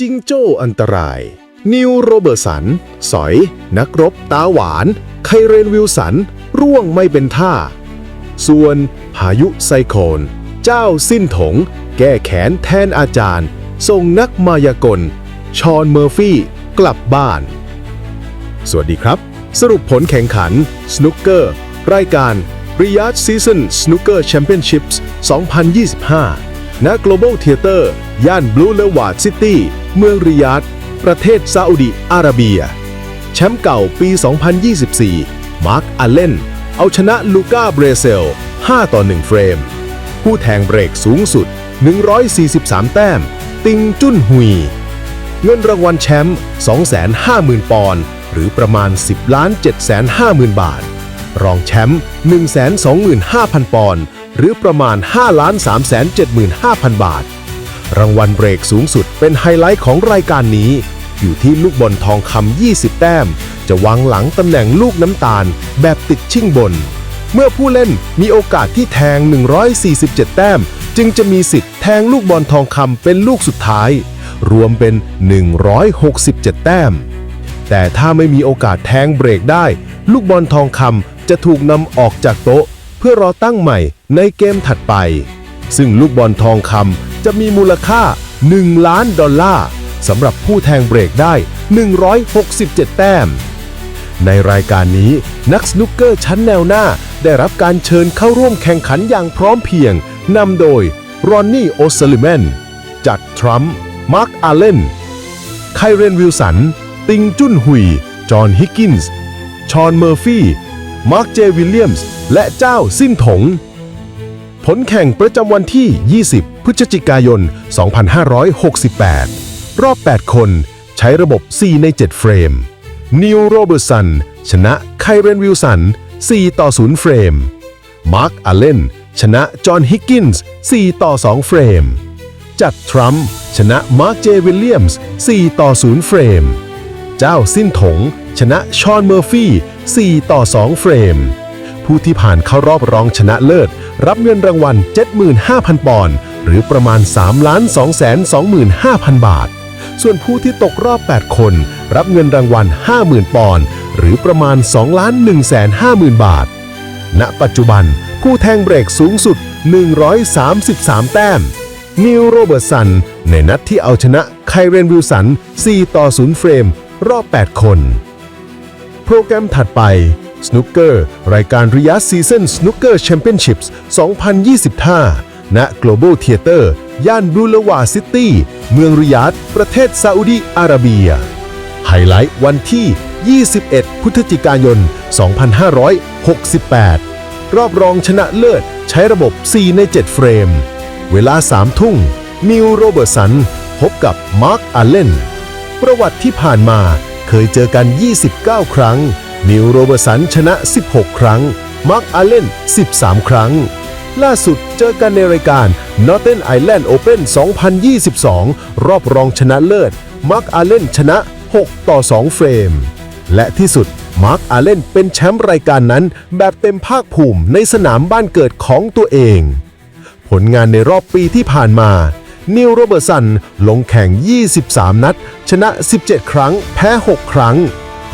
จิงโจ้อันตราย นิวโรเบิร์สัน สอย นักรบตาหวาน ไคเรนวิลสัน ร่วงไม่เป็นท่า ส่วนพายุไซโคลนเจ้าสิ้นถง แก้แขนแทนอาจารย์ ส่งนักมายากล ชอนเมอร์ฟี่ กลับบ้าน สวัสดีครับ สรุปผลแข่งขัน สนุกเกอร์ รายการ r i a d Season Snooker Championships 2025 ณ Global Theater ย่าน Blue l e w a r d City เมืองริยาดประเทศซาอุดิอาระเบีย แชมป์เก่าปี 2024 มาร์คอัลเลนเอาชนะลูก้าเบรเซล 5 ต่อ 1 เฟรม ผู้แทงเบรกสูงสุด 143 แต้ม ติงจุนหุย เงินรางวัลแชมป์ 250,000 ปอนด์หรือประมาณ 10 ล้าน 750,000 บาท รองแชมป์ 125,000 ปอนด์หรือประมาณ5ล้าน375,000 บาท รางวัลเบรกสูงสุดเป็นไฮไลท์ของรายการนี้ อยู่ที่ลูกบอลทองคำ 20 แต้ม จะวางหลังตำแหน่งลูกน้ำตาล แบบติดชิ่งบน เมื่อผู้เล่นมีโอกาสที่แทง 147 แต้ม จึงจะมีสิทธิ์แทงลูกบอลทองคำเป็นลูกสุดท้าย รวมเป็น 167 แต้ม แต่ถ้าไม่มีโอกาสแทงเบรกได้ ลูกบอลทองคำจะถูกนำออกจากโต๊ะ เพื่อรอตั้งใหม่ในเกมถัดไปซึ่งลูกบอลทองคำ จะมีมูลค่า 1 ล้านดอลลาร์สำหรับผู้แทงเบรกได้ 167 แต้ม ในรายการนี้นักสนุกเกอร์ชั้นแนวหน้า ได้รับการเชิญเข้าร่วมแข่งขันอย่างพร้อมเพียงนำโดยรอนนี่โอซลิแมนจัดทรัมป์มาร์คอาเลนไคเรนวิลสัน ติงจุนหุย จอห์นฮิกกินส์ ชอนเมอร์ฟี่ มาร์คเจวิลเลียมส์ และเจ้าสิ้นถง ผลแข่งประจำวันที่ 20 พฤศจิกายน 2568 รอบ 8 คน ใช้ระบบ 4 ใน 7 เฟรม นิวโรเบิร์สัน ชนะไคเรนวิลสัน 4 ต่อ 0 เฟรม มาร์คอาเลนชนะจอห์นฮิกกินส์ 4 ต่อ 2 เฟรม จัดทรัมป์ชนะมาร์คเจวิลเลียมส์ 4 ต่อ 0 เฟรม เจ้าสิ้นถง ชนะชอนเมอร์ฟี่ 4 ต่อ 2 เฟรม ผู้ที่ผ่านเข้ารอบรองชนะเลิศ รับเงินรางวัล 75,000 ปอนด์หรือประมาณ 3 2 25,000 บาท ส่วนผู้ที่ตกรอบ 8 คน รับเงินรางวัล 50,000 ปอนด์หรือประมาณ 2 150,000 บาท ณ ปัจจุบัน ผู้แทงเบรกสูงสุด 133 แต้ม นิวโรเบิร์ตสัน ในนัดที่เอาชนะไคเรนวิลสัน 4 ต่อ 0 เฟรม รอบ 8 คน โปรแกรมถัดไป Snooker รายการริย d ซีซั n น Snooker Championships 2025 ณ Global Theater ย่านบลูลาวาซิตี้ เมืองริยาดประเทศซาอุดีอาระเบีย ไฮไลท์วันที่ 21 พฤศจิกายน 2568 รอบรองชนะเลิศใช้ระบบ 4 ใน 7 เฟรม เวลา 3 ทุ่งนิวโรเบิร์ตสัน พบกับมาร์คอาเลนประวัติที่ผ่านมาเคยเจอกัน 29 ครั้ง นิวโรเบอร์สันชนะ 16 ครั้ง มาร์คอาเลน 13 ครั้ง ล่าสุดเจอกันในรายการ Northern Ireland Open 2022 รอบรองชนะเลิศ มาร์คอาเลนชนะ 6 ต่อ 2 เฟรม และที่สุด มาร์คอาเลนเป็นแชมป์รายการนั้น แบบเต็มภาคภูมิในสนามบ้านเกิดของตัวเอง ผลงานในรอบปีที่ผ่านมานิวโรเบิร์สันลงแข่ง 23 นัด ชนะ 17 ครั้ง แพ้ 6 ครั้ง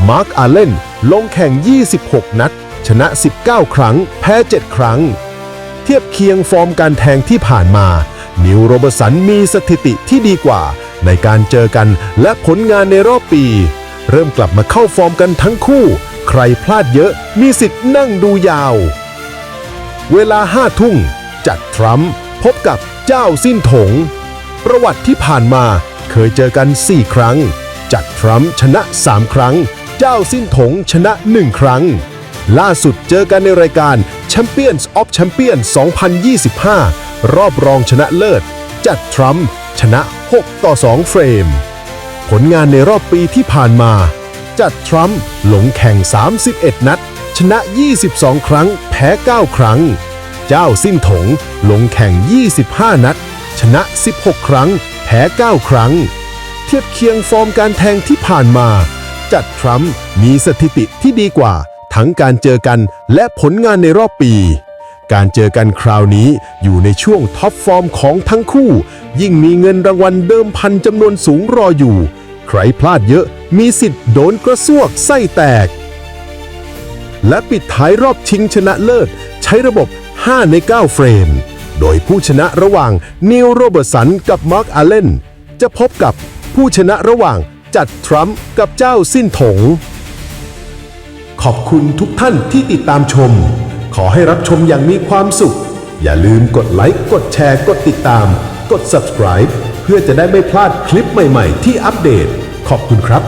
มาร์คอาเลน ลงแข่ง 26 นัด ชนะ 19 ครั้ง แพ้ 7 ครั้ง เทียบเคียงฟอร์มการแทงที่ผ่านมา นิวโรเบิร์สันมีสถิติที่ดีกว่า ในการเจอกันและผลงานในรอบปี เริ่มกลับมาเข้าฟอร์มกันทั้งคู่ ใครพลาดเยอะมีสิทธิ์นั่งดูยาว เวลาห้าทุ่ง จัดทรัมป์พบกับเจ้าสิ้นถง ประวัติที่ผ่านมาเคยเจอกัน 4 ครั้ง จัดทรัมป์ชนะ 3 ครั้ง เจ้าสิ้นถงชนะ 1 ครั้ง ล่าสุดเจอกันในรายการ Champions of Champions 2025 รอบรองชนะเลิศ จัดทรัมป์ชนะ 6 ต่อ 2 เฟรม ผลงานในรอบปีที่ผ่านมา จัดทรัมป์ลงแข่ง 31 นัด ชนะ 22 ครั้ง แพ้ 9 ครั้ง เจ้าสิ้นถงลงแข่ง 25 นัด ชนะ 16 ครั้ง แพ้ 9 ครั้ง เทียบเคียงฟอร์มการแทงที่ผ่านมา จัดทรัมป์มีสถิติที่ดีกว่า ทั้งการเจอกันและผลงานในรอบปี การเจอกันคราวนี้อยู่ในช่วงท็อปฟอร์มของทั้งคู่ ยิ่งมีเงินรางวัลเดิมพันจำนวนสูงรออยู่ ใครพลาดเยอะมีสิทธิ์โดนกระซวกไส้แตก และปิดท้ายรอบชิงชนะเลิศ ใช้ระบบ 5 ใน 9 เฟรม โดยผู้ชนะระหว่างนิวโรเบิร์ตสันกับมาร์คอาเลนจะพบกับผู้ชนะระหว่าง จัดทรัมป์กับเจ้าสิ้นถง ขอบคุณทุกท่านที่ติดตามชม ขอให้รับชมอย่างมีความสุข อย่าลืมกดไลค์กดแชร์กดติดตาม กด subscribe เพื่อจะได้ไม่พลาดคลิปใหม่ ๆ ที่อัปเดต ขอบคุณครับ